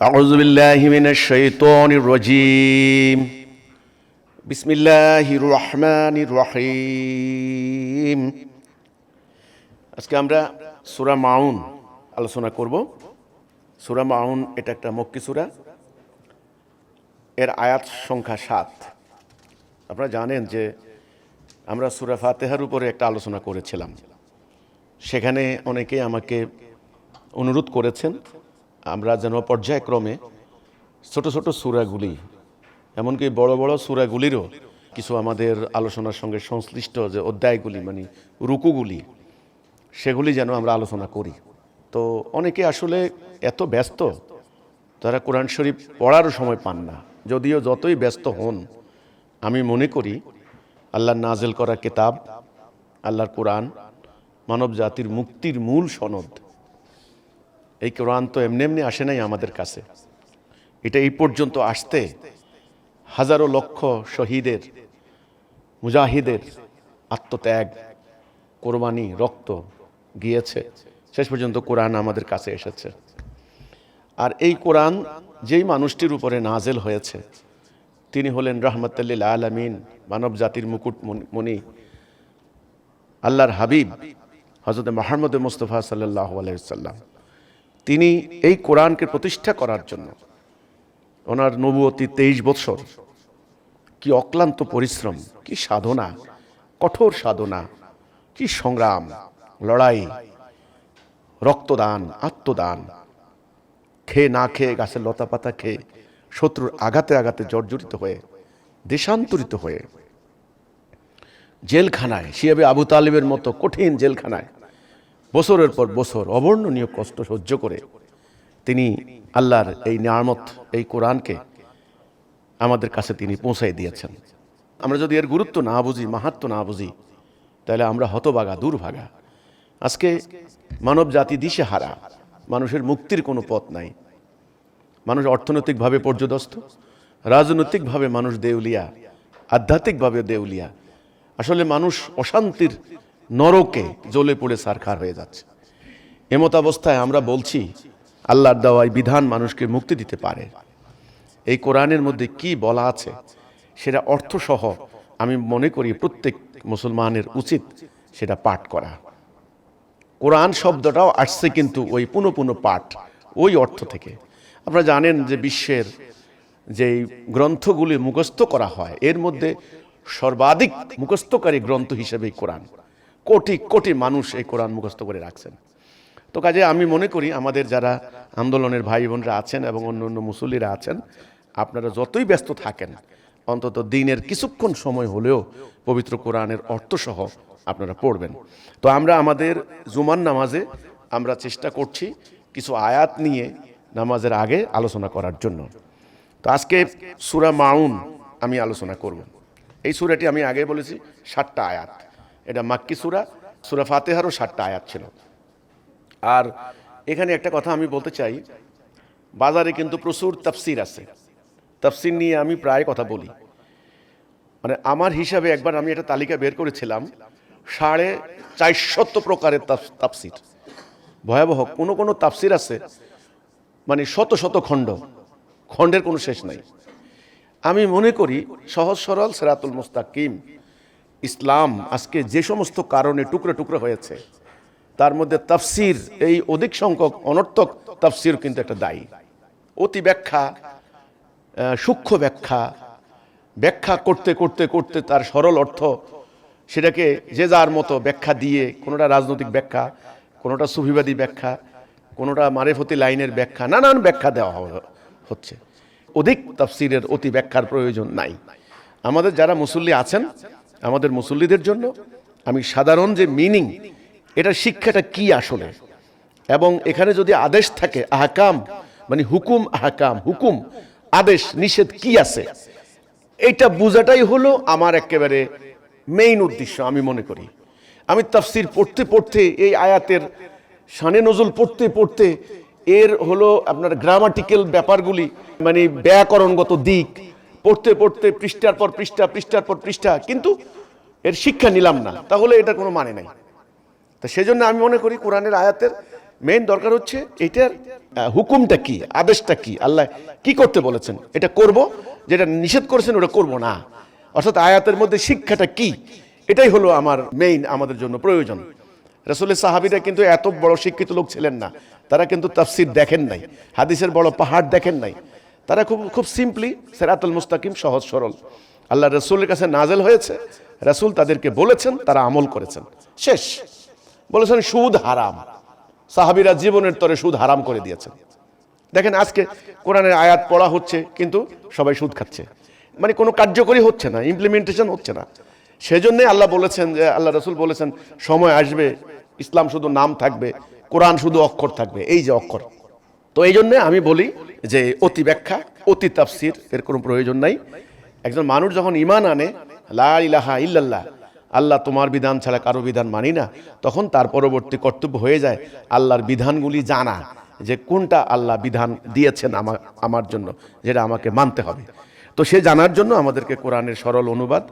أعوذ بالله من الشيطان الرجيم بسم الله الرحمن الرحيم আজকে আমরা সূরা মাউন আলোচনা করব সূরা মাউন এটা একটা মক্কি সূরা এর আয়াত সংখ্যা সাত আপনারা জানেন যে আমরা সূরা ফাতেহার উপরে একটা আলোচনা করেছিলাম সেখানে অনেকে আমাকে অনুরোধ করেছেন আমরা যেন পর্যায়ক্রমে ছোট ছোট সুরাগুলি, এমনকি বড় বড় সুরাগুলিরও কিছু আমাদের আলোচনার সঙ্গে সংশ্লিষ্ট যে অধ্যায়গুলি মানে রুকুগুলি, সেগুলি যেন আমরা আলোচনা করি। তো অনেকে আসলে এত ব্যস্ত, তারা কোরআন শরীফ পড়ারও সময় পান না। যদিও যতই ব্যস্ত হন, আমি মনে করি আল্লাহর নাজেল করা কিতাব, আল্লাহর কোরআন মানব জাতির মুক্তির মূল সনদ। এই কোরআন তো এমনি এমনি আসে নাই আমাদের কাছে। এটা এই পর্যন্ত আসতে হাজারো লক্ষ শহীদের, মুজাহিদের আত্মত্যাগ, কোরবানি, রক্ত গিয়েছে। শেষ পর্যন্ত কোরআন আমাদের কাছে এসেছে। আর এই কোরআন যেই মানুষটির উপরে নাজেল হয়েছে, তিনি হলেন রহমতুল্লিল আলমিন, মানব জাতির মুকুট মণি, আল্লাহর হাবিব হজরত মাহমুদ মুস্তফা সাল্লাহ আলাইসাল্লাম তিনি এই কোরআনকে প্রতিষ্ঠা করার জন্য। ওনার নবুয়তি তেইশ বৎসর কি অক্লান্ত পরিশ্রম, কি সাধনা, কঠোর সাধনা, কি সংগ্রাম, লড়াই, রক্তদান, আত্মদান। খেয়ে না খেয়ে গাছের লতা পাতা খেয়ে শত্রুর আঘাতে আঘাতে জর্জরিত হয়ে, দেশান্তরিত হয়ে, জেলখানায়, শিয়াবে আবু তালিবের মতো কঠিন জেলখানায় বছরের পর বছর অবর্ণনীয় কষ্ট সহ্য করে তিনি আল্লাহর এই নিয়ামত, এই কোরআনকে আমাদের কাছে তিনি পৌঁছাই দিয়েছেন। আমরা যদি এর গুরুত্ব না বুঝি, মাহাত্ম না বুঝি, তাহলে আমরা হতবাগা দুর্ভাগা। আজকে মানব জাতি দিশে হারা মানুষের মুক্তির কোনো পথ নাই। মানুষ অর্থনৈতিকভাবে পর্যদস্ত, রাজনৈতিকভাবে মানুষ দেউলিয়া, আধ্যাত্মিকভাবে দেউলিয়া। আসলে মানুষ অশান্তির নরকে জ্বলে পড়ে সারখার হয়ে যাচ্ছে। এমত অবস্থায় আমরা বলছি, আল্লাহর দেওয়াই বিধান মানুষকে মুক্তি দিতে পারে। এই কোরআনের মধ্যে কি বলা আছে, সেটা অর্থসহ আমি মনে করি প্রত্যেক মুসলমানের উচিত সেটা পাঠ করা। কোরআন শব্দটাও আসছে কিন্তু ওই পুনঃ পুনঃ পাঠ, ওই অর্থ থেকে। আপনারা জানেন যে বিশ্বের যে গ্রন্থগুলি মুখস্থ করা হয়, এর মধ্যে সর্বাধিক মুখস্থকারী গ্রন্থ হিসেবেই কোরআন। কোটি কোটি মানুষ এই কোরআন মুখস্থ করে রাখছেন। তো কাজে আমি মনে করি আমাদের যারা আন্দোলনের ভাই বোনরা আছেন এবং অন্য অন্য মুসল্লিরা আছেন, আপনারা যতই ব্যস্ত থাকেন, অন্তত দিনের কিছুক্ষণ সময় হলেও পবিত্র কোরআনের অর্থসহ আপনারা পড়বেন। তো আমরা আমাদের জুমান নামাজে আমরা চেষ্টা করছি কিছু আয়াত নিয়ে নামাজের আগে আলোচনা করার জন্য। তো আজকে সুরা মাউন আমি আলোচনা করব। এই সুরাটি আমি আগে বলেছি ষাটটা আয়াত। এটা মাক্কি সুরা সুরা ফাতেহারও ষাটটা আয়াত ছিল। আর এখানে একটা কথা আমি বলতে চাই, বাজারে কিন্তু প্রচুর তাফসির আছে। তাফসির নিয়ে আমি প্রায় কথা বলি। মানে আমার হিসাবে একবার আমি একটা তালিকা বের করেছিলাম, সাড়ে চারশত প্রকারের তাফ- তাফসির। ভয়াবহ, কোনো কোনো তাফসির আছে মানে শত শত খণ্ড। খণ্ডের কোনো শেষ নাই। আমি মনে করি সহজ সরল সেরাতুল মুস্তাকিম। ইসলাম আজকে যে সমস্ত কারণে টুকরো টুকরো হয়েছে, তার মধ্যে তাফসির, এই অধিক সংখ্যক অনর্থক তাফসির কিন্তু একটা দায়ী। অতি ব্যাখ্যা সূক্ষ্ম ব্যাখ্যা ব্যাখ্যা করতে করতে করতে তার সরল অর্থ সেটাকে যে যার মতো ব্যাখ্যা দিয়ে, কোনোটা রাজনৈতিক ব্যাখ্যা, কোনোটা সুফিবাদী ব্যাখ্যা, কোনোটা মারেফতি লাইনের ব্যাখ্যা, নানান ব্যাখ্যা দেওয়া হচ্ছে। অধিক তাফসিরের অতি ব্যাখ্যার প্রয়োজন নাই। আমাদের যারা মুসল্লি আছেন আমাদের মুসল্লিদের জন্য আমি সাধারণ যে মিনিং এটার শিক্ষাটা কি আসলে? এবং এখানে যদি আদেশ থাকে, আহকাম মানে হুকুম, আহকাম, হুকুম, আদেশ, নিষেধ কি আছে? এইটা বোঝাটাই হলো আমার একেবারে মেইন উদ্দেশ্য আমি মনে করি। আমি তাফসির পড়তে পড়তে, এই আয়াতের সানে নজল পড়তে পড়তে, এর হলো আপনার গ্রামাটিক্যাল ব্যাপারগুলি মানে ব্যাকরণগত দিক পড়তে পড়তে, পৃষ্ঠার পর পৃষ্ঠা, পৃষ্ঠার পর পৃষ্ঠা। কিন্তু এর শিক্ষা নিলাম না। তাহলে এটার কোনো মানে নাই। তা সেজন্য আমি মনে করি কোরআনের আয়াতের মেইন দরকার হচ্ছে এটার হুকুমটা কি, আদেশটা কি, আল্লাহ কি করতে বলেছেন, এটা করব। যেটা নিষেধ করেছেন, ওটা করব না। অর্থাৎ আয়াতের মধ্যে শিক্ষাটা কি, এটাই হলো আমার মেইন আমাদের জন্য প্রয়োজন। রসুলের সাহাবিরা কিন্তু এত বড় শিক্ষিত লোক ছিলেন না। তারা কিন্তু তাফসির দেখেন নাই, হাদিসের বড় পাহাড় দেখেন নাই। তারা খুব খুব সিম্পলি সেরাতুল মুস্তাকিম সহজ সরল। আল্লাহ রসুলের কাছে নাজেল হয়েছে, রসুল তাদেরকে বলেছেন, তারা আমল করেছেন। শেষ। বলেছেন, সুদ হারাম। সাহাবিরা জীবনের তরে সুদ হারাম করে দিয়েছেন। দেখেন, আজকে কোরআনের আয়াত পড়া হচ্ছে, কিন্তু সবাই সুদ খাচ্ছে। মানে কোনো কার্যকরী হচ্ছে না ইমপ্লিমেন্টেশন হচ্ছে না। সেজন্যে আল্লাহ বলেছেন যে, আল্লাহ রসুল বলেছেন, সময় আসবে, ইসলাম শুধু নাম থাকবে, কোরআন শুধু অক্ষর থাকবে। এই যে অক্ষর। তো এই জন্যে আমি বলি যে অতি ব্যাখ্যা, অতি তাফসির, এর কোনো প্রয়োজন নাই। একজন মানুষ যখন ইমান আনে, লা ইলাহা ইল্লাল্লাহ, আল্লাহ তোমার বিধান ছাড়া কারও বিধান মানি না, তখন তার পরবর্তী কর্তব্য হয়ে যায় আল্লাহর বিধানগুলি জানা, যে কোনটা আল্লাহ বিধান দিয়েছেন আমার আমার জন্য, যেটা আমাকে মানতে হবে। তো সে জানার জন্য আমাদেরকে কোরআনের সরল অনুবাদ,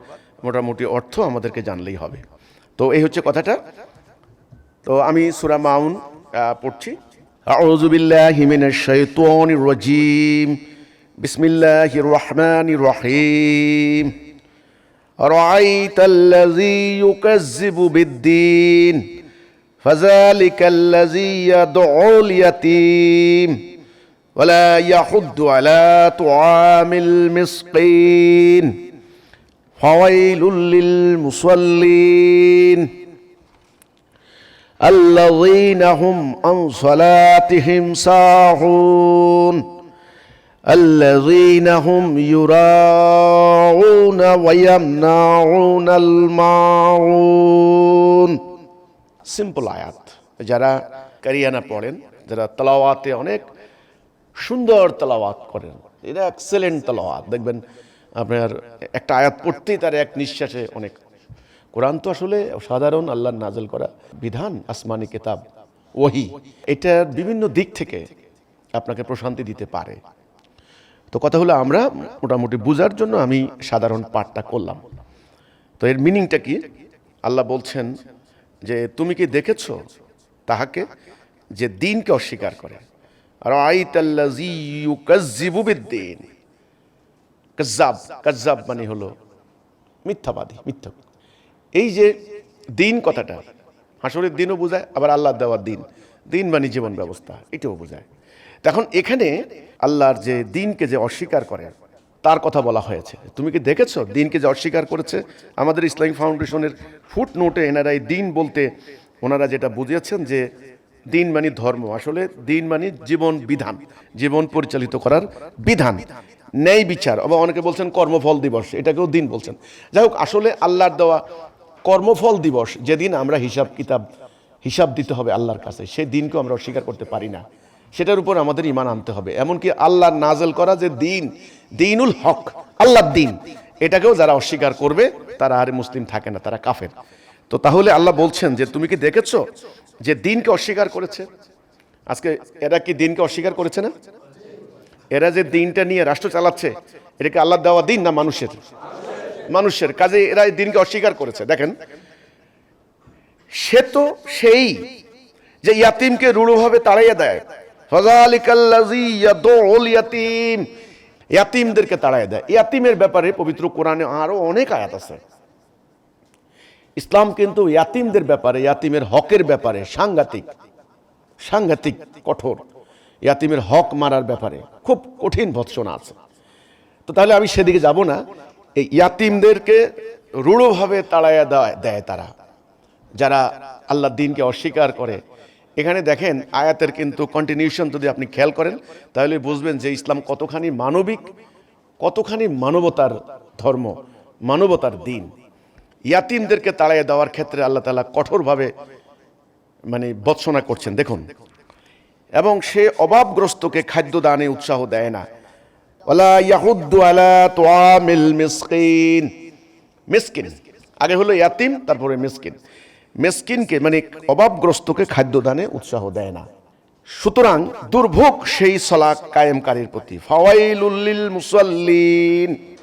মোটামুটি অর্থ আমাদেরকে জানলেই হবে। তো এই হচ্ছে কথাটা। তো আমি সুরা মাউন পড়ছি। أعوذ بالله من الشيطان الرجيم بسم الله الرحمن الرحيم أرأيت الذي يكذب بالدين فذلك الذي يدعو اليتيم ولا يحض على طعام المسكين فويل للمصلين الذين هم عن صلاتهم ساهون الذين هم يراعون ويمنعون الماعون সিম্পল আয়াত যারা কারিয়ানা পড়েন যারা তালাওয়াতে অনেক সুন্দর তালাওয়াত করেন এটা এক্সেলেন্ট তালাওয়াত দেখবেন আপনার একটা আয়াত পড়তেই তার এক নিঃশ্বাসে অনেক কোরআন তো আসলে সাধারণ আল্লাহর নাজল করা বিধান, আসমানি কেতাব, ওহি। এটার বিভিন্ন দিক থেকে আপনাকে প্রশান্তি দিতে পারে। তো কথা হলো আমরা মোটামুটি বোঝার জন্য আমি সাধারণ পাঠটা করলাম। তো এর মিনিংটা কি? আল্লাহ বলছেন যে, তুমি কি দেখেছ তাহাকে যে দিনকে অস্বীকার করে? আর বিদ্দিন। কাজ্জাব কাজ্জাব মানে হলো মিথ্যাবাদী, মিথ্যা। এই যে দিন কথাটা, হাসরের দিনও বোঝায়, আবার আল্লাহ দেওয়ার দিন। দিন মানে জীবন ব্যবস্থা, এটাও বোঝায়। তখন এখানে আল্লাহর যে দিনকে যে অস্বীকার করে, তার কথা বলা হয়েছে। তুমি কি দেখেছ? দিনকে যে অস্বীকার করেছে, আমাদের ইসলামিক ফাউন্ডেশনের ফুট নোটে এনারা এই দিন বলতে, ওনারা যেটা বুঝিয়েছেন যে দিন মানে ধর্ম। আসলে দিন মানে জীবন বিধান, জীবন পরিচালিত করার বিধান। ন্যায় বিচার, আবার অনেকে বলছেন কর্মফল দিবস, এটাকেও দিন বলছেন। যাই হোক, আসলে আল্লাহর দেওয়া কর্মফল দিবস, যেদিন আমরা হিসাব কিতাব, হিসাব দিতে হবে আল্লাহর কাছে সেই দিনকেও আমরা অস্বীকার করতে পারি না। সেটার উপর আমাদের ইমান আনতে হবে। এমনকি আল্লাহর নাজেল করা যে দিন, দিনুল হক, আল্লাহর দিন, এটাকেও যারা অস্বীকার করবে, তারা আর মুসলিম থাকে না, তারা কাফের। তো তাহলে আল্লাহ বলছেন যে, তুমি কি দেখেছ যে দিনকে অস্বীকার করেছে? আজকে এরা কি দিনকে অস্বীকার করেছে না? এরা যে দিনটা নিয়ে রাষ্ট্র চালাচ্ছে, এটা কি আল্লাহ দেওয়া দিন না মানুষের? মানুষের কাজে এরা দিনকে অস্বীকার করেছে। দেখেন, সে তো সেই যে ইয়াতিমকে রূঢ়ভাবে তাড়াইয়া দেয়। তাড়াইয়া দেয়। ইয়াতিমের ব্যাপারে পবিত্র কোরআনে অনেক আয়াত আছে। ইসলাম কিন্তু ইয়াতিমদের ব্যাপারে, ইয়াতিমের হকের ব্যাপারে সাংঘাতিক সাংঘাতিক কঠোর। ইয়াতিমের হক মারার ব্যাপারে খুব কঠিন ভৎসনা আছে। তো তাহলে আমি সেদিকে যাব না। এই ইয়াতিমদেরকে রূঢ়ভাবে তাড়াইয়া দেয় দেয় তারা, যারা আল্লাহ দিনকে অস্বীকার করে। এখানে দেখেন, আয়াতের কিন্তু কন্টিনিউশন যদি আপনি খেয়াল করেন, তাহলে বুঝবেন যে ইসলাম কতখানি মানবিক, কতখানি মানবতার ধর্ম, মানবতার দিন। ইয়াতিমদেরকে তাড়াইয়া দেওয়ার ক্ষেত্রে আল্লাহ তালা কঠোরভাবে মানে বৎসনা করছেন। দেখুন, এবং সে অভাবগ্রস্তকে খাদ্য দানে উৎসাহ দেয় না। ওলা ইয়াহুদ্দু আলা তোয়ামিল মিসকিন। মিসকিন। আগে হলো ইয়াতিম, তারপরে মিসকিন। মিসকিনকে মানে অভাবগ্রস্তকে খাদ্য দানে উৎসাহ দেয় না। সুতরাং দুর্ভোগ সেই সলা কায়েমকারীর প্রতি। ফাওয়াইলুল্লিল মুসাল্লিন।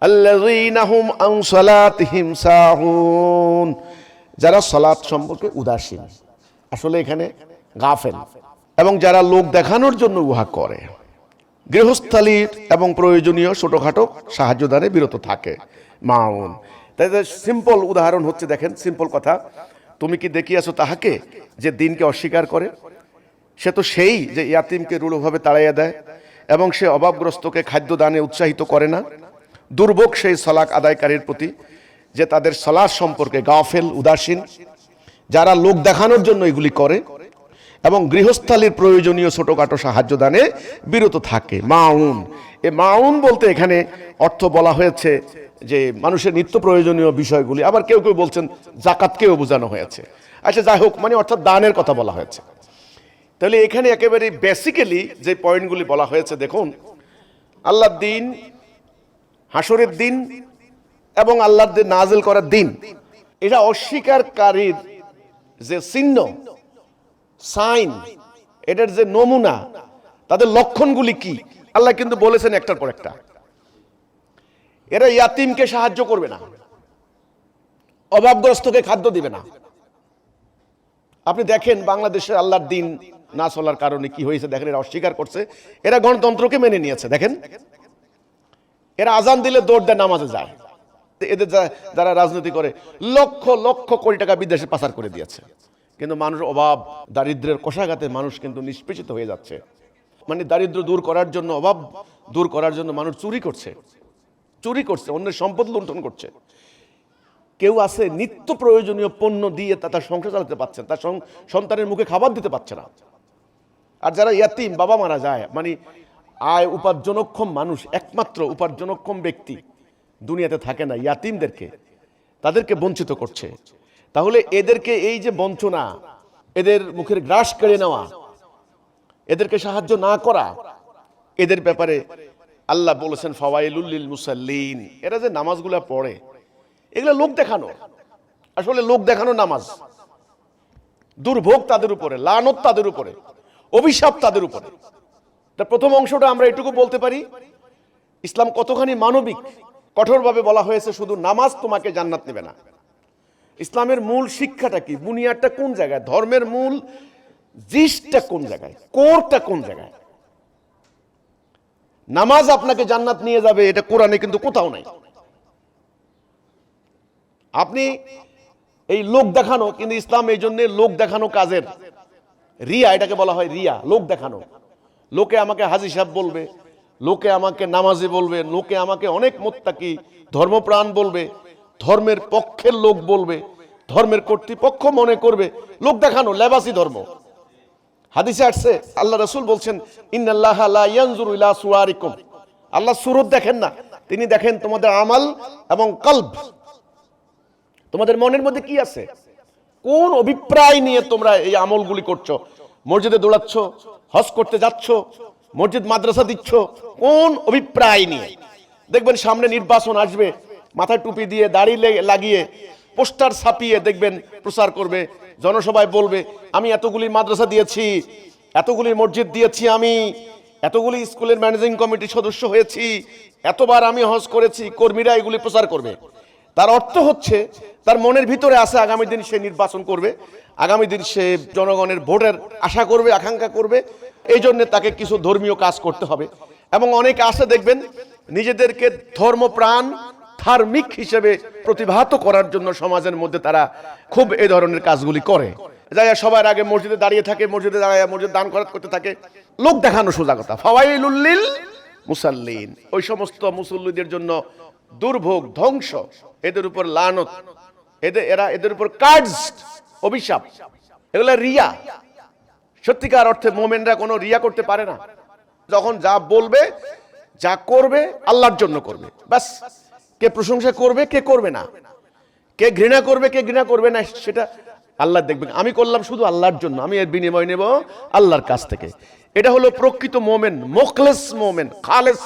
আল্লাযীনা হুম আন সালাতিহিম সাহুন। যারা সালাত সম্পর্কে উদাসীন। আসলে এখানে গাফেল। এবং যারা লোক দেখানোর জন্য উহা করে। গৃহস্থালীর এবং প্রয়োজনীয় ছোটোখাটো সাহায্য দানে বিরত থাকে। মাউন। তাই সিম্পল উদাহরণ হচ্ছে, দেখেন, সিম্পল কথা। তুমি কি দেখিয়াছো তাহাকে যে দিনকে অস্বীকার করে? সে তো সেই যে ইয়াতিমকে রূঢ়ভাবে তাড়াইয়া দেয় এবং সে অভাবগ্রস্তকে খাদ্য দানে উৎসাহিত করে না। দুর্ভোগ সেই সলাক আদায়কারীর প্রতি যে তাদের সলাদ সম্পর্কে গাফেল, উদাসীন। যারা লোক দেখানোর জন্য এগুলি করে এবং গৃহস্থালীর প্রয়োজনীয় ছোটখাটো সাহায্য দানে বিরত থাকে। মাউন। এ মাউন বলতে এখানে অর্থ বলা হয়েছে যে মানুষের নিত্য প্রয়োজনীয় বিষয়গুলি। আবার কেউ কেউ বলছেন জাকাতকেও বোঝানো হয়েছে। আচ্ছা যাই হোক মানে অর্থাৎ দানের কথা বলা হয়েছে। তাহলে এখানে একেবারে বেসিক্যালি যে পয়েন্টগুলি বলা হয়েছে, দেখুন, আল্লাহর দিন হাসরের দিন এবং আল্লাহর নাজেল করার দিন। এটা অস্বীকারীর যে চিহ্ন সাইন, এটার যে নমুনা, তাদের লক্ষণগুলি কি? আল্লাহ কিন্তু বলেছেন একটার পর একটা। এরা ইয়াতিমকে সাহায্য করবে না। অভাবগ্রস্তকে খাদ্য দিবে না। আপনি দেখেন বাংলাদেশের আল্লাহর দিন না চলার কারণে কি হয়েছে, দেখেন এরা অস্বীকার করছে। এরা গণতন্ত্রকে মেনে নিয়েছে, দেখেন। এরা আজান দিলে দৌড় দেয়, নামাজে যায়। এদের যারা রাজনীতি করে, লক্ষ লক্ষ কোটি টাকা বিদেশে পাচার করে দিয়েছে। কিন্তু মানুষ অভাব, দারিদ্রের কোষাঘাতে মানুষ কিন্তু নিষ্পেষিত হয়ে যাচ্ছে। মানে দারিদ্র দূর করার জন্য, অভাব দূর করার জন্য মানুষ চুরি করছে। চুরি করছে, অন্যের সম্পদ লুণ্ঠন করছে। কেউ আছে নিত্য প্রয়োজনীয় পণ্য দিয়ে তা তার সংসার চালাতে পারছে তার সন্তানের মুখে খাবার দিতে পারছে না। আর যারা ইয়াতিম, বাবা মারা যায় মানে আয় উপার্জনক্ষম মানুষ, একমাত্র উপার্জনক্ষম ব্যক্তি দুনিয়াতে থাকে না, ইয়াতিমদেরকে, তাদেরকে বঞ্চিত করছে। তাহলে এদেরকে এই যে বঞ্চনা, এদের মুখের গ্রাস কেড়ে নেওয়া, এদেরকে সাহায্য না করা, এদের ব্যাপারে আল্লাহ বলেছেন ফাওয়াইলুল্লিল মুসাল্লিন। এরা যে নামাজগুলা পড়ে, এগুলো লোক দেখানো। আসলে লোক দেখানো নামাজ। দুর্ভোগ তাদের উপরে, লানত তাদের উপরে, অভিশাপ তাদের উপরে। প্রথম অংশটা আমরা এটুকু বলতে পারি, ইসলাম কতখানি মানবিক, কঠোরভাবে বলা হয়েছে, শুধু নামাজ তোমাকে জান্নাত নেবে না। ইসলামের মূল শিক্ষাটা কি? বুনিয়াদটা কোন জায়গায়? ধর্মের মূল জিসটা কোন জায়গায়? কোরটা কোন জায়গায়? নামাজ আপনাকে জান্নাত নিয়ে যাবে, এটা কোরআনে কিন্তু কোথাও নাই। আপনি এই লোক দেখানো, কিন্তু ইসলাম এই জন্য লোক দেখানো কাজের। রিয়া, এটাকে বলা হয় রিয়া, লোক দেখানো। লোকে আমাকে হাজি সাহেব বলবে, লোকে আমাকে নামাজি বলবে, লোকে আমাকে অনেক মোত্তাকি ধর্মপ্রাণ বলবে। ধর্মের পক্ষের লোক বলবে, ধর্মের কর্তৃপক্ষ মনে করবে, লোক দেখানো লেবাসি ধর্ম। হাদিসে আসছে, আল্লাহ রসুল বলছেন সুয়ারিকুম। আল্লাহ সুরত দেখেন না, তিনি দেখেন তোমাদের আমাল এবং কলব। তোমাদের মনের মধ্যে কি আছে? কোন অভিপ্রায় নিয়ে তোমরা এই আমলগুলি করছ? মসজিদে দৌড়াচ্ছ, হজ করতে যাচ্ছ, মসজিদ মাদ্রাসা দিচ্ছ, কোন অভিপ্রায় নিয়ে? দেখবেন সামনে নির্বাচন আসবে মাথায় টুপি দিয়ে দাড়ি লাগিয়ে পোস্টার ছাপিয়ে দেখবেন প্রচার করবে, জনসভায় বলবে, আমি এতগুলি মাদ্রাসা দিয়েছি, এতগুলি মসজিদ দিয়েছি আমি, এতগুলি স্কুলের ম্যানেজিং কমিটির সদস্য হয়েছি, এতবার আমি হজ করেছি, কর্মীরা এগুলি প্রচার করবে। তার অর্থ হচ্ছে, তার মনের ভিতরে আছে আগামী দিন সে নির্বাচন করবে, আগামী দিন সে জনগণের ভোটের আশা করবে, আকাঙ্ক্ষা করবে, এই জন্য তাকে কিছু ধর্মীয় কাজ করতে হবে। এবং অনেকে আসে দেখবেন, নিজেদেরকে ধর্মপ্রাণ ধার্মিক হিসেবে প্রতিভাত করার জন্য সমাজের মধ্যে তারা খুব এই ধরনের কাজগুলি করে। যাই সবার আগে মসজিদে দাঁড়িয়ে থাকে, মসজিদে দাঁড়িয়ে মসজিদ দান করাত করতে থাকে। লোক দেখানো সোজা কথা ফাওয়াইলুল্লিল মুসাল্লিন। ওই সমস্ত মুসল্লিদের জন্য দুর্ভোগ, ধ্বংস, এদের উপর লানত, এদের, এরা এদের উপর কার্ডস, অভিশাপ, এগুলো রিয়া। সত্যিকার অর্থে মোমেনরা কোনো রিয়া করতে পারে না। যখন যা বলবে, যা করবে, আল্লাহর জন্য করবে। ব্যাস। কে প্রশংসা করবে, কে করবে না। কে ঘৃণা করবে, কে ঘৃণা করবে না, সেটা আল্লাহ দেখবেন। আমি করলাম শুধু আল্লাহর জন্য, আমি এর বিনিময় নেব আল্লাহর কাছ থেকে। এটা হলো প্রকৃত মোমেন, মোখলেস মোমেন, খালেস।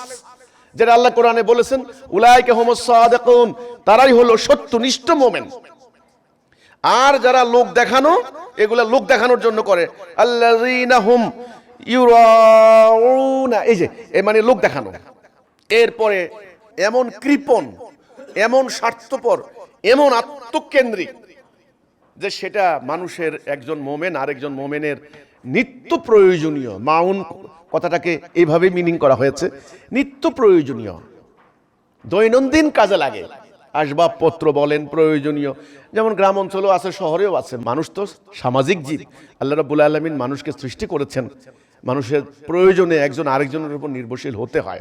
যেটা আল্লাহ কোরআনে বলেছেন, উলাইকে হোমস সাদাকুন, তারাই হলো সত্যনিষ্ঠ মোমেন। আর যারা লোক দেখানো, এগুলা লোক দেখানোর জন্য করে। আল্লাযীনা হুম এই যে মানে লোক দেখানো। এরপরে এমন কৃপণ, এমন স্বার্থপর, এমন আত্মকেন্দ্রিক যে সেটা মানুষের একজন মোমেন, আরেকজন মোমেনের নিত্য প্রয়োজনীয়। মাউন কথাটাকে এইভাবে মিনিং করা হয়েছে। নিত্য প্রয়োজনীয়। দৈনন্দিন কাজে লাগে। আসবাবপত্র বলেন, প্রয়োজনীয়। যেমন গ্রাম অঞ্চলেও আছে, শহরেও আছে। মানুষ তো সামাজিক জীব। আল্লাহ রাবুল আলমিন মানুষকে সৃষ্টি করেছেন। মানুষের প্রয়োজনে একজন আরেকজনের উপর নির্ভরশীল হতে হয়।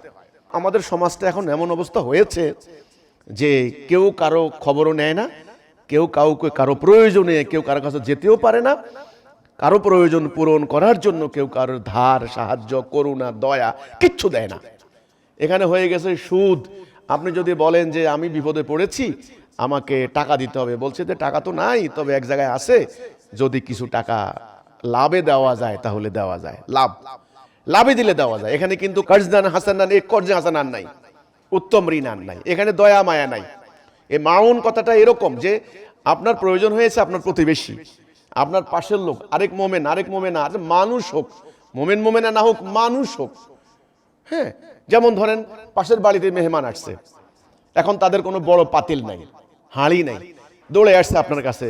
আমাদের সমাজটা এখন এমন অবস্থা হয়েছে যে কেউ কারও খবরও নেয় না, কেউ কাউকে কারও প্রয়োজনে কেউ কারও কাছে যেতেও পারে না, কারও প্রয়োজন পূরণ করার জন্য কেউ কারোর ধার, সাহায্য, করুণা, দয়া কিচ্ছু দেয় না। এখানে হয়ে গেছে সুদ। আপনি যদি বলেন যে আমি বিপদে পড়েছি, আমাকে টাকা দিতে হবে, বলছে যে টাকা তো নাই, তবে এক জায়গায় আছে, যদি কিছু টাকা লাভে দেওয়া যায় তাহলে দেওয়া যায়। লাভ। লাভে দিলে দেওয়া যায়। এখানে কিন্তু কাজদান হাসানান এক কর্জে হাসানান নাই, উত্তম ঋণ ঋণান নাই। এখানে দয়া মায়া নাই। এই মাউন কথাটা এরকম যে, আপনার প্রয়োজন হয়েছে আপনার প্রতিবেশী, আপনার পাশের লোক, আরেক মোমেন আরেক মোমেন আর মানুষ হোক, মোমেন মোমেনা না হোক, মানুষ হোক। হ্যাঁ যেমন ধরেন পাশের বাড়িতে মেহমান আসছে, এখন তাদের কোনো বড় পাতিল নাই, হাঁড়ি নাই। দৌড়ে আসছে আপনার কাছে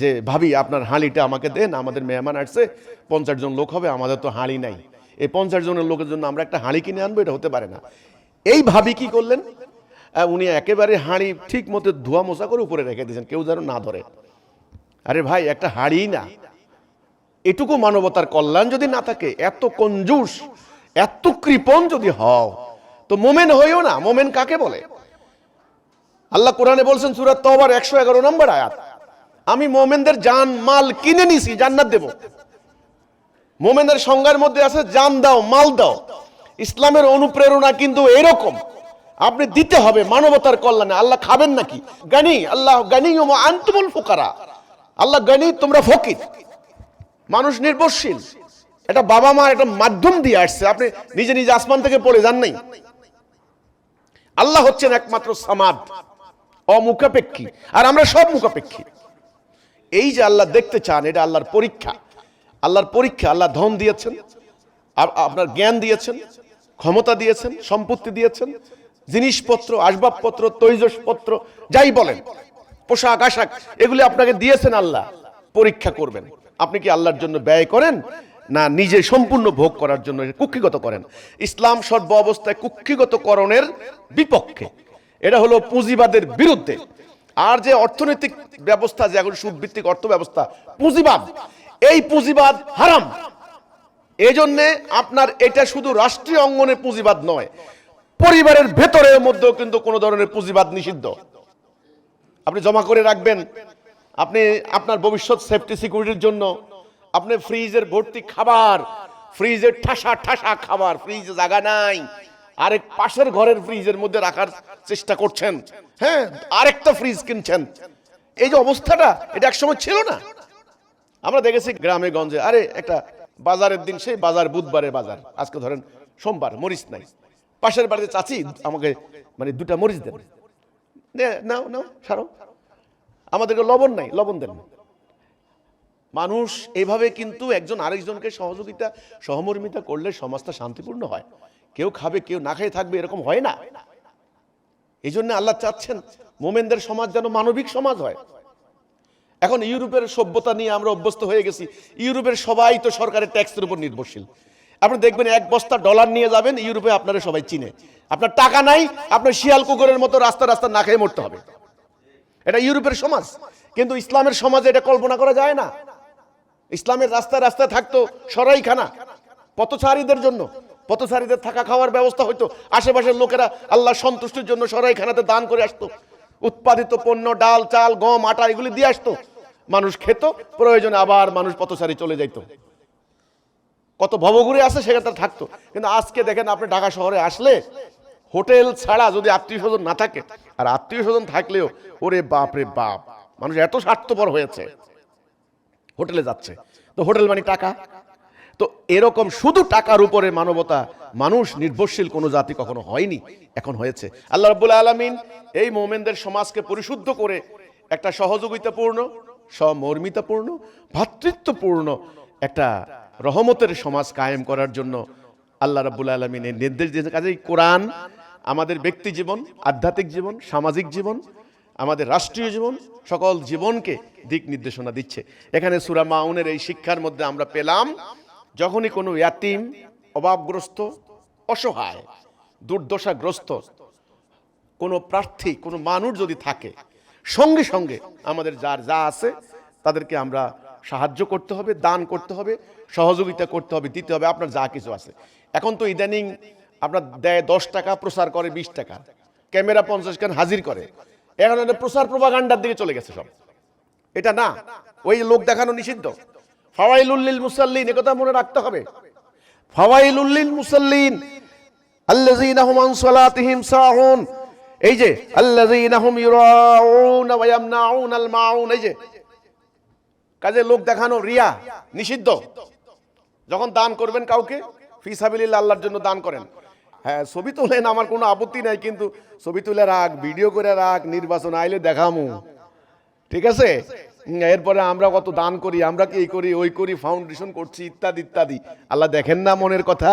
যে, ভাবি, আপনার হাঁড়িটা আমাকে দেন, আমাদের মেহমান আসছে, পঞ্চাশ জন লোক হবে, আমাদের তো হাঁড়ি নাই। এই পঞ্চাশ জনের লোকের জন্য আমরা একটা হাঁড়ি কিনে আনব, এটা হতে পারে না। এই ভাবি কি করলেন? উনি একেবারে হাঁড়ি ঠিক মতো ধোয়া মোছা করে উপরে রেখে দিয়েছেন, কেউ যেন না ধরে। আরে ভাই, একটা হাঁড়ি না। এটুকু মানবতার কল্যাণ যদি না থাকে, এত কঞ্জুস, এত কৃপণ যদি হও, তো মোমেন হইও না। মোমেন কাকে বলে? আল্লাহ কোরআনে বলছেন সুরাত তওবার একশো এগারো নম্বর আয়াত। আমি মোমেনদের জান, মাল কিনে নিছি, জান্নাত দেব। মোমেনের সংজ্ঞার মধ্যে আছে জান দাও, মাল দাও। ইসলামের অনুপ্রেরণা কিন্তু এরকম। আপনি দিতে হবে মানবতার কল্যাণে। আল্লাহ খাবেন নাকি? গানি, আল্লাহ গানি আন্তুমুল ফুকারা। আল্লাহ গানি, তোমরা ফকির। মানুষ নির্ভরশীল। এটা বাবা মা একটা মাধ্যম দিয়ে আসছে। আপনি নিজে নিজে আসমান থেকে পড়ে যান নাই? আল্লাহ হচ্ছেন একমাত্র সামাদ, অমুখাপেক্ষী। আর আমরা সব মুখাপেক্ষী। এই যে আল্লাহ দেখতে চান, এটা আল্লাহর পরীক্ষা। আল্লাহর পরীক্ষা আল্লাহ ধন দিয়েছেন আপনার জ্ঞান দিয়েছেন, ক্ষমতা দিয়েছেন, সম্পত্তি দিয়েছেন, জিনিসপত্র, আসবাবপত্র, তৈজসপত্র, যাই বলেন, পোশাক, আশাক, এগুলি আপনাকে দিয়েছেন আল্লাহ, পরীক্ষা করবেন। আপনি কি আল্লাহর জন্য ব্যয় করেন, না নিজে সম্পূর্ণ ভোগ করার জন্য কুক্ষিগত করেন? ইসলাম সর্ব অবস্থায় কুক্ষিগতকরণের বিপক্ষে। এটা হলো পুঁজিবাদের বিরুদ্ধে। আর যে অর্থনৈতিক ব্যবস্থা, যে এখন সুদভিত্তিক অর্থ ব্যবস্থা পুঁজিবাদ এই পুঁজিবাদ হারাম। এই জন্যে আপনার এটা শুধু রাষ্ট্রীয় অঙ্গনে পুঁজিবাদ নয়, পরিবারের ভেতরের মধ্যেও কিন্তু কোনো ধরনের পুঁজিবাদ নিষিদ্ধ। আপনি জমা করে রাখবেন, আপনি আপনার ভবিষ্যৎ সেফটি সিকিউরিটির জন্য, আপনি ফ্রিজের ভর্তি খাবার, ফ্রিজের ঠাসা ঠাসা খাবার, ফ্রিজে জায়গা নাই, আরেক পাশের ঘরের ফ্রিজের মধ্যে রাখার চেষ্টা করছেন। হ্যাঁ আরেকটা ফ্রিজ কিনছেন। এই যে অবস্থাটা, এটা একসময় ছিল না। আমরা দেখেছি গ্রামে গঞ্জে আরে একটা বাজারের দিন, সেই বাজার বুধবারের বাজার। আজকে ধরেন সোমবার, মরিচ নাই। পাশের বাড়িতে চাচি আমাকে মানে দুটা মরিচ দেন। নাও নাও, সারো। আমাদেরকে লবণ নাই, লবণ দেন। মানুষ এভাবে কিন্তু একজন আরেকজনকে সহযোগিতা, সহমর্মিতা করলে সমাজটা শান্তিপূর্ণ হয়। কেউ খাবে, কেউ না খেয়ে থাকবে, এরকম হয় না। এই জন্য আল্লাহ চাচ্ছেন, মোমেনদের সমাজ যেন মানবিক সমাজ হয়। এখন ইউরোপের সভ্যতা নিয়ে আমরা অভ্যস্ত হয়ে গেছি। ইউরোপের সবাই তো সরকারের ট্যাক্সের উপর নির্ভরশীল। আপনি দেখবেন এক বস্তা ডলার নিয়ে যাবেন, ইউরোপে আপনারা সবাই চিনে। আপনার টাকা নাই, আপনার শিয়াল কুকুরের মতো রাস্তা রাস্তা না খেয়ে মরতে হবে। এটা ইউরোপের সমাজ। কিন্তু ইসলামের সমাজে এটা কল্পনা করা যায় না। ইসলামের রাস্তায় রাস্তায় থাকতো সরাইখানা, পথচারীদের জন্য। পথচারীদের থাকা খাওয়ার ব্যবস্থা হতো আশেপাশের লোকেরা আল্লাহ সন্তুষ্টির জন্য সরাইখানাতে দান করে আসতো। উৎপাদিত পণ্য, ডাল, চাল, গম, আটা এগুলি দিয়ে আসতো। মানুষ খেত, প্রয়োজনে আবার মানুষ পথচারী চলে যাইত। কত ভবঘুরে আছে সেখানে থাকতো। কিন্তু আজকে দেখেন আপনি ঢাকা শহরে আসলে হোটেল ছাড়া যদি আত্মীয় স্বজন না থাকে, আর আত্মীয় স্বজন থাকলেও ওরে বাপ রে বাপ, মানুষ এত স্বার্থপর হয়েছে, হোটেলে যাচ্ছে। তো হোটেল মানে টাকা। তো এরকম শুধু টাকার উপরে মানবতা মানুষ নির্ভরশীল কোনো জাতি কখনো হয়নি, এখন হয়েছে। আল্লাহ রাব্বুল আলামিন এই মোমেনদের সমাজকে পরিশুদ্ধ করে একটা সহযোগিতাপূর্ণ সমর্মিতাপূর্ণ ভ্রাতৃত্বপূর্ণ একটা রহমতের সমাজ কায়েম করার জন্য আল্লাহ রাব্বুল আলমিনের নির্দেশ দিয়েছে কাজেই কোরআন আমাদের ব্যক্তি জীবন, আধ্যাত্মিক জীবন, সামাজিক জীবন, আমাদের রাষ্ট্রীয় জীবন, সকল জীবনকে দিক নির্দেশনা দিচ্ছে। এখানে সুরা মাউনের এই শিক্ষার মধ্যে আমরা পেলাম, যখনই কোনো ইয়াতিম অভাবগ্রস্ত, অসহায়, দুর্দশাগ্রস্ত কোনো প্রার্থী, কোনো মানুষ যদি থাকে সঙ্গে সঙ্গে আমাদের যার যা আছে, তাদেরকে আমরা সাহায্য করতে হবে, দান করতে হবে, সহযোগিতা করতে হবে, দিতে হবে, আপনার যা কিছু আছে। এখন তো ইদানিং আপনার দেয় দশ টাকা প্রচার করে বিশ টাকা। ক্যামেরা পঞ্চাশ খান হাজির করে? এখন প্রচার প্রভাগান্ডার দিকে চলে গেছে সব। এটা না, ওই লোক দেখানো নিষিদ্ধ। ফাওয়াইলুল্লিল মুসাল্লিন একথা মনে রাখতে হবে। ফাওয়াইলুল্লিল মুসাল্লিন, আল্লাযীনা হুম আন সালাতিহিম সাহুন এই যে যে। কাজে লোক দেখানো রিয়া, নিষিদ্ধ। যখন দান করবেন কাউকে, ফি সাবিলিল্লাহ আল্লাহর জন্য দান করেন। হ্যাঁ ছবি তোলেন, আমার কোনো আপত্তি নাই, কিন্তু ছবি তুলে রাখ, ভিডিও করে রাখ, নির্বাচন আইলে দেখামু। ঠিক আছে? এরপরে আমরা কত দান করি, আমরা কি এই করি, ওই করি, ফাউন্ডেশন করছি, ইত্যাদি ইত্যাদি। আল্লাহ দেখেন না মনের কথা?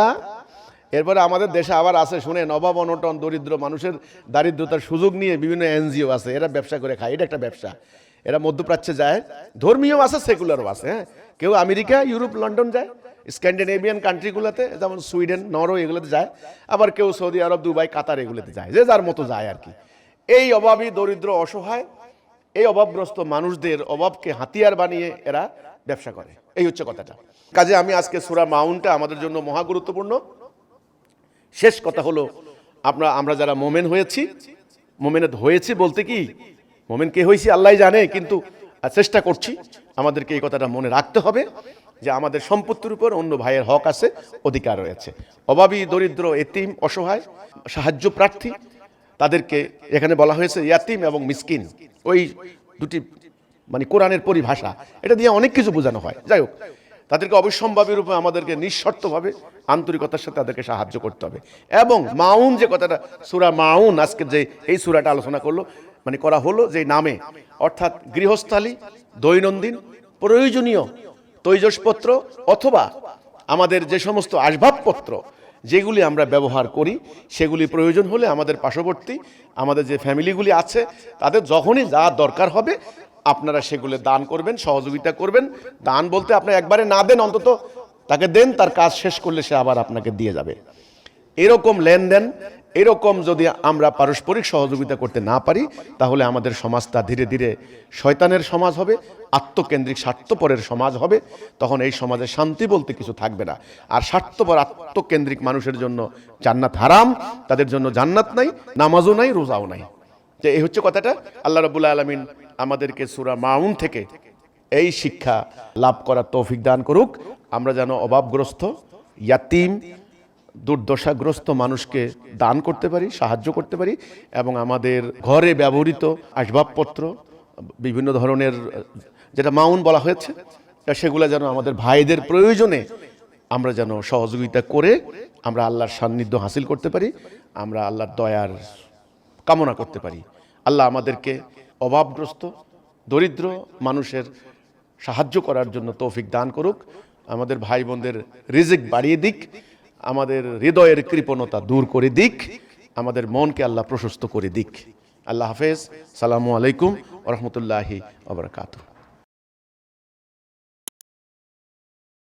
এরপরে আমাদের দেশে আবার আছে, শুনেন অভাব অনটন দরিদ্র মানুষের দারিদ্রতার সুযোগ নিয়ে বিভিন্ন এনজিও আছে, এরা ব্যবসা করে খায়, এটা একটা ব্যবসা। এরা মধ্যপ্রাচ্যে যায় ধর্মীয় আছে, সেকুলারও আছে হ্যাঁ? কেউ আমেরিকা, ইউরোপ, লন্ডন যায়, স্ক্যান্ডিনেভিয়ান কান্ট্রিগুলোতে, যেমন সুইডেন, নরওয়ে, এগুলোতে যায়, আবার কেউ সৌদি আরব, দুবাই, কাতার, এগুলোতে যায়, যে যার মতো যায় আর কি। এই অভাবী, দরিদ্র, অসহায়, এই অভাবগ্রস্ত মানুষদের অভাবকে হাতিয়ার বানিয়ে এরা ব্যবসা করে। এই হচ্ছে কথাটা। কাজে আমি আজকে সুরা মাউন্টটা আমাদের জন্য মহা গুরুত্বপূর্ণ। শেষ কথা হলো, আমরা আমরা যারা মোমেন হয়েছি মোমেনে হয়েছি বলতে কি, মোমেন কে হয়েছি আল্লাহ জানে, কিন্তু চেষ্টা করছি আমাদেরকে এই কথাটা মনে রাখতে হবে যে আমাদের সম্পত্তির উপর অন্য ভাইয়ের হক আছে, অধিকার রয়েছে। অভাবী, দরিদ্র, এতিম, অসহায়, সাহায্য প্রার্থী, তাদেরকে এখানে বলা হয়েছে ইয়াতিম এবং মিসকিন। ওই দুটি মানে কোরআনের পরিভাষা, এটা দিয়ে অনেক কিছু বোঝানো হয়। যাই হোক তাদেরকে অবশ্যম্ভাবী রূপে আমাদেরকে নিঃশর্তভাবে আন্তরিকতার সাথে তাদেরকে সাহায্য করতে হবে। এবং মাউন যে কথাটা, সুরা মাউন আজকে যে এই সুরাটা আলোচনা করল মানে করা হলো যে নামে, অর্থাৎ গৃহস্থালী, দৈনন্দিন, প্রয়োজনীয় তৈজসপত্র অথবা আমাদের যে সমস্ত আসবাবপত্র যেগুলি আমরা ব্যবহার করি, সেগুলি প্রয়োজন হলে আমাদের পার্শ্ববর্তী, আমাদের যে ফ্যামিলিগুলি আছে, তাদের যখনই যা দরকার হবে আপনারা সেগুলো দান করবেন, সহযোগিতা করবেন। দান বলতে আপনি একবারে না দেন, অন্তত তাকে দেন, তার কাজ শেষ করলে সে আবার আপনাকে দিয়ে যাবে। এরকম লেনদেন, এরকম যদি আমরা পারস্পরিক সহযোগিতা করতে না পারি, তাহলে আমাদের সমাজটা ধীরে ধীরে শয়তানের সমাজ হবে, আত্মকেন্দ্রিক স্বার্থপরের সমাজ হবে, তখন এই সমাজে শান্তি বলতে কিছু থাকবে না। আর স্বার্থপর, আত্মকেন্দ্রিক মানুষের জন্য জান্নাত হারাম, তাদের জন্য জান্নাত নাই, নামাজও নাই, রোজাও নাই। যে এই হচ্ছে কথাটা, আল্লাহ রবুল্লা আলমিন আমাদেরকে সুরা মাউন থেকে এই শিক্ষা লাভ করার তৌফিক দান করুক। আমরা যেন অভাবগ্রস্ত, ইয়াতিম, দুর্দশাগ্রস্ত মানুষকে দান করতে পারি, সাহায্য করতে পারি এবং আমাদের ঘরে ব্যবহৃত আসবাবপত্র, বিভিন্ন ধরনের যেটা মাউন বলা হয়েছে সেগুলো যেন আমাদের ভাইদের প্রয়োজনে আমরা যেন সহযোগিতা করে আমরা আল্লাহর সান্নিধ্য হাসিল করতে পারি, আমরা আল্লাহর দয়ার কামনা করতে পারি। আল্লাহ আমাদেরকে অভাবগ্রস্ত, দরিদ্র মানুষের সাহায্য করার জন্য তৌফিক দান করুক। আমাদের ভাই বোনদের রিজিক বাড়িয়ে দিক, আমাদের হৃদয়ের কৃপণতা দূর করে দিক, আমাদের মনকে আল্লাহ প্রশস্ত করে দিক। আল্লাহ হাফেজ। সালামু আলাইকুম রহমতুল্লাহি আবরকাত